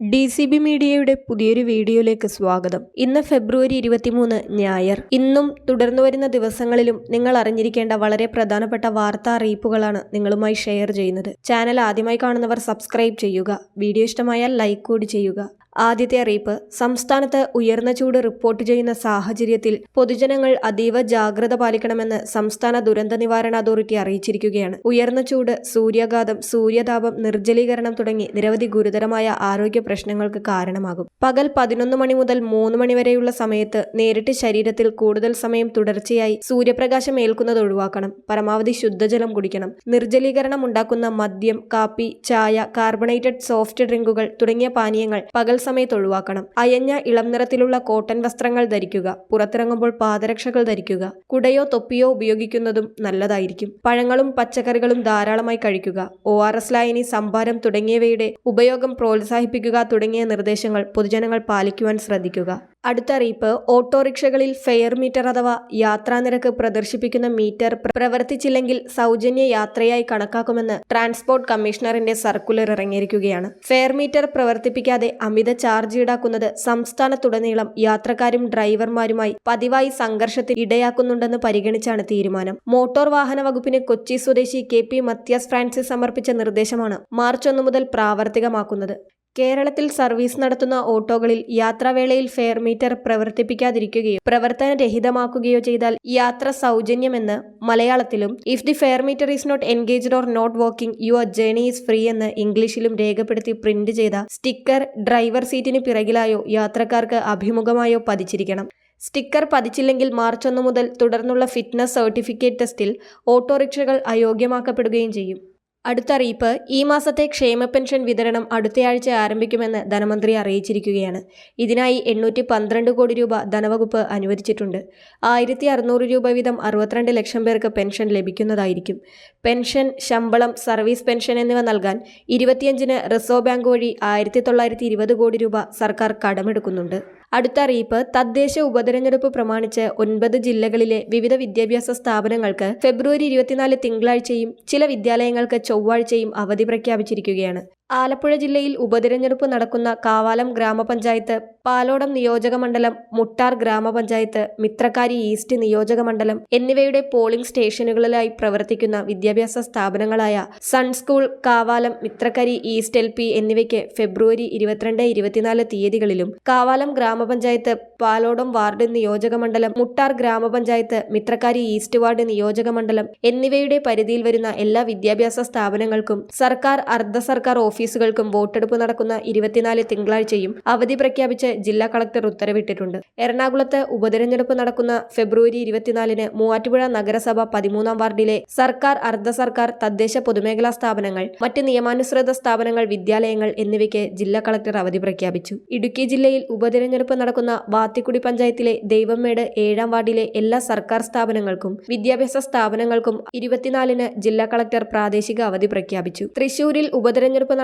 D C B മീഡിയയുടെ പുതിയൊരു വീഡിയോയിലേക്ക് സ്വാഗതം. ഇന്ന് ഫെബ്രുവരി ഇരുപത്തിമൂന്ന് ഞായർ. ഇന്നും തുടർന്നു വരുന്ന ദിവസങ്ങളിലും നിങ്ങൾ അറിഞ്ഞിരിക്കേണ്ട വളരെ പ്രധാനപ്പെട്ട വാർത്താ അറിയിപ്പുകളാണ് നിങ്ങളുമായി ഷെയർ ചെയ്യുന്നത്. ചാനൽ ആദ്യമായി കാണുന്നവർ സബ്സ്ക്രൈബ് ചെയ്യുക. വീഡിയോ ഇഷ്ടമായാൽ ലൈക്ക് കൂടി ചെയ്യുക. ആദ്യത്തെ അറിയിപ്പ്. സംസ്ഥാനത്ത് ഉയർന്ന ചൂട് റിപ്പോർട്ട് ചെയ്യുന്ന സാഹചര്യത്തിൽ പൊതുജനങ്ങൾ അതീവ ജാഗ്രത പാലിക്കണമെന്ന് സംസ്ഥാന ദുരന്ത നിവാരണ അതോറിറ്റി അറിയിച്ചിരിക്കുകയാണ്. ഉയർന്ന ചൂട് സൂര്യാഘാതം സൂര്യതാപം നിർജലീകരണം തുടങ്ങി നിരവധി ഗുരുതരമായ ആരോഗ്യ പ്രശ്നങ്ങൾക്ക് കാരണമാകും. പകൽ പതിനൊന്ന് മണി മുതൽ മൂന്ന് മണി വരെയുള്ള സമയത്ത് നേരിട്ട് ശരീരത്തിൽ കൂടുതൽ സമയം തുടർച്ചയായി സൂര്യപ്രകാശം ഏൽക്കുന്നത് ഒഴിവാക്കണം. പരമാവധി ശുദ്ധജലം കുടിക്കണം. നിർജലീകരണം ഉണ്ടാക്കുന്ന മദ്യം കാപ്പി ചായ കാർബണേറ്റഡ് സോഫ്റ്റ് ഡ്രിങ്കുകൾ തുടങ്ങിയ പാനീയങ്ങൾ പകൽ സമയത്ത് ഒഴിവാക്കണം. അയഞ്ഞ ഇളം നിറത്തിലുള്ള കോട്ടൺ വസ്ത്രങ്ങൾ ധരിക്കുക. പുറത്തിറങ്ങുമ്പോൾ പാദരക്ഷകൾ ധരിക്കുക. കുടയോ തൊപ്പിയോ ഉപയോഗിക്കുന്നതും നല്ലതായിരിക്കും. പഴങ്ങളും പച്ചക്കറികളും ധാരാളമായി കഴിക്കുക. ഒ ആർ എസ് ലായനി സംഭാരം തുടങ്ങിയവയുടെ ഉപയോഗം പ്രോത്സാഹിപ്പിക്കുക തുടങ്ങിയ നിർദ്ദേശങ്ങൾ പൊതുജനങ്ങൾ പാലിക്കുവാൻ ശ്രദ്ധിക്കുക. അടുത്ത അറിയിപ്പ് ഓട്ടോറിക്ഷകളിൽ ഫെയർ മീറ്റർ അഥവാ യാത്രാനിരക്ക് പ്രദർശിപ്പിക്കുന്ന മീറ്റർ പ്രവർത്തിച്ചില്ലെങ്കിൽ സൗജന്യ യാത്രയായി കണക്കാക്കുമെന്ന് ട്രാൻസ്പോർട്ട് കമ്മീഷണറിന്റെ സർക്കുലർ ഇറങ്ങിയിരിക്കുകയാണ്. ഫെയർ മീറ്റർ പ്രവർത്തിപ്പിക്കാതെ അമിത ചാർജ് ഈടാക്കുന്നത് സംസ്ഥാനത്തുടനീളം യാത്രക്കാരും ഡ്രൈവർമാരുമായി പതിവായി സംഘർഷത്തിൽ ഇടയാക്കുന്നുണ്ടെന്ന് പരിഗണിച്ചാണ് തീരുമാനം. മോട്ടോർ വാഹന വകുപ്പിന് കൊച്ചി സ്വദേശി കെ പി മത്യാസ് ഫ്രാൻസിസ് സമർപ്പിച്ച നിർദ്ദേശമാണ് മാർച്ച് ഒന്ന് മുതൽ പ്രാവർത്തികമാക്കുന്നത്. കേരളത്തിൽ സർവീസ് നടത്തുന്ന ഓട്ടോകളിൽ യാത്രാവേളയിൽ ഫെയർ മീറ്റർ പ്രവർത്തിപ്പിക്കാതിരിക്കുകയോ പ്രവർത്തനരഹിതമാക്കുകയോ ചെയ്താൽ യാത്ര സൗജന്യമെന്ന് മലയാളത്തിലും if the fare meter is not engaged or not working your journey is free എന്ന് ഇംഗ്ലീഷിലും രേഖപ്പെടുത്തി പ്രിന്റ് ചെയ്ത സ്റ്റിക്കർ ഡ്രൈവർ സീറ്റിന് പിറകിലായോ യാത്രക്കാർക്ക് അഭിമുഖമായോ പതിച്ചിരിക്കണം. സ്റ്റിക്കർ പതിച്ചില്ലെങ്കിൽ മാർച്ച് ഒന്ന് മുതൽ തുടർന്നുള്ള ഫിറ്റ്നസ് സർട്ടിഫിക്കറ്റ് ടെസ്റ്റിൽ ഓട്ടോറിക്ഷകൾ അയോഗ്യമാക്കപ്പെടുകയും ചെയ്യും. അടുത്ത അറിയിപ്പ് ഈ മാസത്തെ ക്ഷേമ പെൻഷൻ വിതരണം അടുത്തയാഴ്ച ആരംഭിക്കുമെന്ന് ധനമന്ത്രി അറിയിച്ചിരിക്കുകയാണ്. ഇതിനായി എണ്ണൂറ്റി പന്ത്രണ്ട് കോടി രൂപ ധനവകുപ്പ് അനുവദിച്ചിട്ടുണ്ട്. ആയിരത്തി അറുന്നൂറ് രൂപ വീതം അറുപത്തിരണ്ട് ലക്ഷം പേർക്ക് പെൻഷൻ ലഭിക്കുന്നതായിരിക്കും. പെൻഷൻ ശമ്പളം സർവീസ് പെൻഷൻ എന്നിവ നൽകാൻ ഇരുപത്തിയഞ്ചിന് റിസർവ് ബാങ്ക് വഴി ആയിരത്തി തൊള്ളായിരത്തി ഇരുപത് കോടി രൂപ സർക്കാർ കടമെടുക്കുന്നുണ്ട്. അടുത്ത അറിയിപ്പ് തദ്ദേശ ഉപതെരഞ്ഞെടുപ്പ് പ്രമാണിച്ച് ഒൻപത് ജില്ലകളിലെ വിവിധ വിദ്യാഭ്യാസ സ്ഥാപനങ്ങൾക്ക് ഫെബ്രുവരി ഇരുപത്തിനാല് തിങ്കളാഴ്ചയും ചില വിദ്യാലയങ്ങൾക്ക് ചൊവ്വാഴ്ചയും അവധി പ്രഖ്യാപിച്ചിരിക്കുകയാണ്. ആലപ്പുഴ ജില്ലയിൽ ഉപതിരഞ്ഞെടുപ്പ് നടക്കുന്ന കാവാലം ഗ്രാമപഞ്ചായത്ത് പാലോടം നിയോജക മണ്ഡലം മുട്ടാർ ഗ്രാമപഞ്ചായത്ത് മിത്രക്കാരി ഈസ്റ്റ് നിയോജക മണ്ഡലം എന്നിവയുടെ പോളിംഗ് സ്റ്റേഷനുകളിലായി പ്രവർത്തിക്കുന്ന വിദ്യാഭ്യാസ സ്ഥാപനങ്ങളായ sun school Kavalam Mithrakkari east L P എന്നിവയ്ക്ക് ഫെബ്രുവരി ഇരുപത്തിരണ്ട് ഇരുപത്തിനാല് തീയതികളിലും കാവാലം ഗ്രാമപഞ്ചായത്ത് പാലോടം വാർഡ് നിയോജക മണ്ഡലം മുട്ടാർ ഗ്രാമപഞ്ചായത്ത് മിത്രക്കാരി ഈസ്റ്റ് വാർഡ് നിയോജക മണ്ഡലം എന്നിവയുടെ പരിധിയിൽ വരുന്ന എല്ലാ വിദ്യാഭ്യാസ സ്ഥാപനങ്ങൾക്കും സർക്കാർ അർദ്ധ സർക്കാർ ഓഫീസുകൾക്കും വോട്ടെടുപ്പ് നടക്കുന്ന ഇരുപത്തിനാല് തിങ്കളാഴ്ചയും അവധി പ്രഖ്യാപിച്ച് ജില്ലാ കളക്ടർ ഉത്തരവിട്ടിട്ടുണ്ട്. എറണാകുളത്ത് ഉപതെരഞ്ഞെടുപ്പ് നടക്കുന്ന ഫെബ്രുവരി ഇരുപത്തിനാലിന് മൂവാറ്റുപുഴ നഗരസഭ പതിമൂന്നാം വാർഡിലെ സർക്കാർ അർദ്ധ സർക്കാർ തദ്ദേശ പൊതുമേഖലാ സ്ഥാപനങ്ങൾ മറ്റ് നിയമാനുസൃത സ്ഥാപനങ്ങൾ വിദ്യാലയങ്ങൾ എന്നിവയ്ക്ക് ജില്ലാ കളക്ടർ അവധി പ്രഖ്യാപിച്ചു. ഇടുക്കി ജില്ലയിൽ ഉപതെരഞ്ഞെടുപ്പ് നടക്കുന്ന വാത്തിക്കുടി പഞ്ചായത്തിലെ ദൈവമേട് ഏഴാം വാർഡിലെ എല്ലാ സർക്കാർ സ്ഥാപനങ്ങൾക്കും വിദ്യാഭ്യാസ സ്ഥാപനങ്ങൾക്കും ഇരുപത്തിനാലിന് ജില്ലാ കളക്ടർ പ്രാദേശിക അവധി പ്രഖ്യാപിച്ചു. തൃശൂരിൽ ഉപതെരഞ്ഞെടുപ്പ്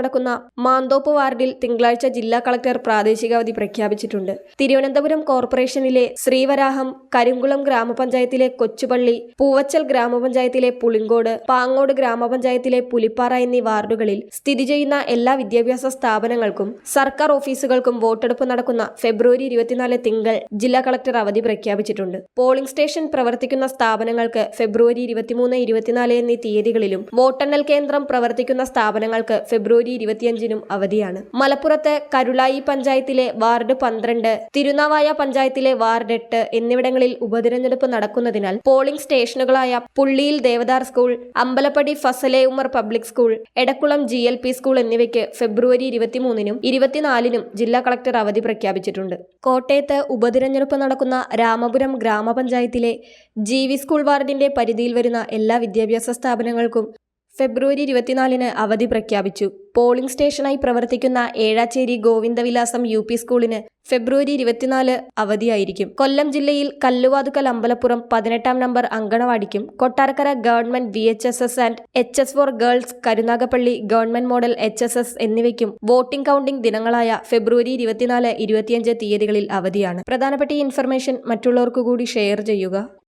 മാന്തോപ്പ് വാർഡിൽ തിങ്കളാഴ്ച ജില്ലാ കളക്ടർ പ്രാദേശിക അവധി പ്രഖ്യാപിച്ചിട്ടുണ്ട്. തിരുവനന്തപുരം കോർപ്പറേഷനിലെ ശ്രീവരാഹം കരിങ്കുളം ഗ്രാമപഞ്ചായത്തിലെ കൊച്ചുപള്ളി പൂവച്ചൽ ഗ്രാമപഞ്ചായത്തിലെ പുളിങ്കോട് പാങ്ങോട് ഗ്രാമപഞ്ചായത്തിലെ പുലിപ്പാറ എന്നീ വാർഡുകളിൽ സ്ഥിതി ചെയ്യുന്ന എല്ലാ വിദ്യാഭ്യാസ സ്ഥാപനങ്ങൾക്കും സർക്കാർ ഓഫീസുകൾക്കും വോട്ടെടുപ്പ് നടക്കുന്ന ഫെബ്രുവരി ഇരുപത്തിനാല് തിങ്കൾ ജില്ലാ കളക്ടർ അവധി പ്രഖ്യാപിച്ചിട്ടുണ്ട്. പോളിംഗ് സ്റ്റേഷൻ പ്രവർത്തിക്കുന്ന സ്ഥാപനങ്ങൾക്ക് ഫെബ്രുവരി ഇരുപത്തിമൂന്ന് ഇരുപത്തിനാല് എന്നീ തീയതികളിലും വോട്ടെണ്ണൽ കേന്ദ്രം പ്രവർത്തിക്കുന്ന സ്ഥാപനങ്ങൾക്ക് ഫെബ്രുവരി ഇരുപത്തിയഞ്ചിനും അവധിയാണ്. മലപ്പുറത്തെ കരുളായി പഞ്ചായത്തിലെ വാർഡ് പന്ത്രണ്ട് തിരുനാവായ പഞ്ചായത്തിലെ വാർഡ് എട്ട് എന്നിവിടങ്ങളിൽ ഉപതിരഞ്ഞെടുപ്പ് നടക്കുന്നതിനാൽ പോളിംഗ് സ്റ്റേഷനുകളായ പുള്ളിയിൽ Devadar school Ambalappady Fazale Umar public school Edakkulam G L P school എന്നിവയ്ക്ക് ഫെബ്രുവരി ഇരുപത്തിമൂന്നിനും ഇരുപത്തിനാലിനും ജില്ലാ കളക്ടർ അവധി പ്രഖ്യാപിച്ചിട്ടുണ്ട്. കോട്ടയത്ത് ഉപതിരഞ്ഞെടുപ്പ് നടക്കുന്ന രാമപുരം ഗ്രാമപഞ്ചായത്തിലെ ജി സ്കൂൾ വാർഡിന്റെ പരിധിയിൽ വരുന്ന എല്ലാ വിദ്യാഭ്യാസ സ്ഥാപനങ്ങൾക്കും ഫെബ്രുവരി ഇരുപത്തിനാലിന് അവധി പ്രഖ്യാപിച്ചു. പോളിംഗ് സ്റ്റേഷനായി പ്രവർത്തിക്കുന്ന ഏഴാച്ചേരി ഗോവിന്ദവിലാസം യു പി സ്കൂളിന് ഫെബ്രുവരി ഇരുപത്തിനാല് അവധിയായിരിക്കും. കൊല്ലം ജില്ലയിൽ കല്ലുവാതുക്കൽ അമ്പലപ്പുറം പതിനെട്ടാം number അങ്കണവാടിക്കും Kottarakkara government V H S S and H S for girls Karunagappally government model H S S എന്നിവയ്ക്കും വോട്ടിംഗ് കൗണ്ടിംഗ് ദിനങ്ങളായ ഫെബ്രുവരി ഇരുപത്തിനാല് ഇരുപത്തിയഞ്ച് തീയതികളിൽ അവധിയാണ്. പ്രധാനപ്പെട്ട ഈ ഇൻഫർമേഷൻ മറ്റുള്ളവർക്കു കൂടി ഷെയർ ചെയ്യുക.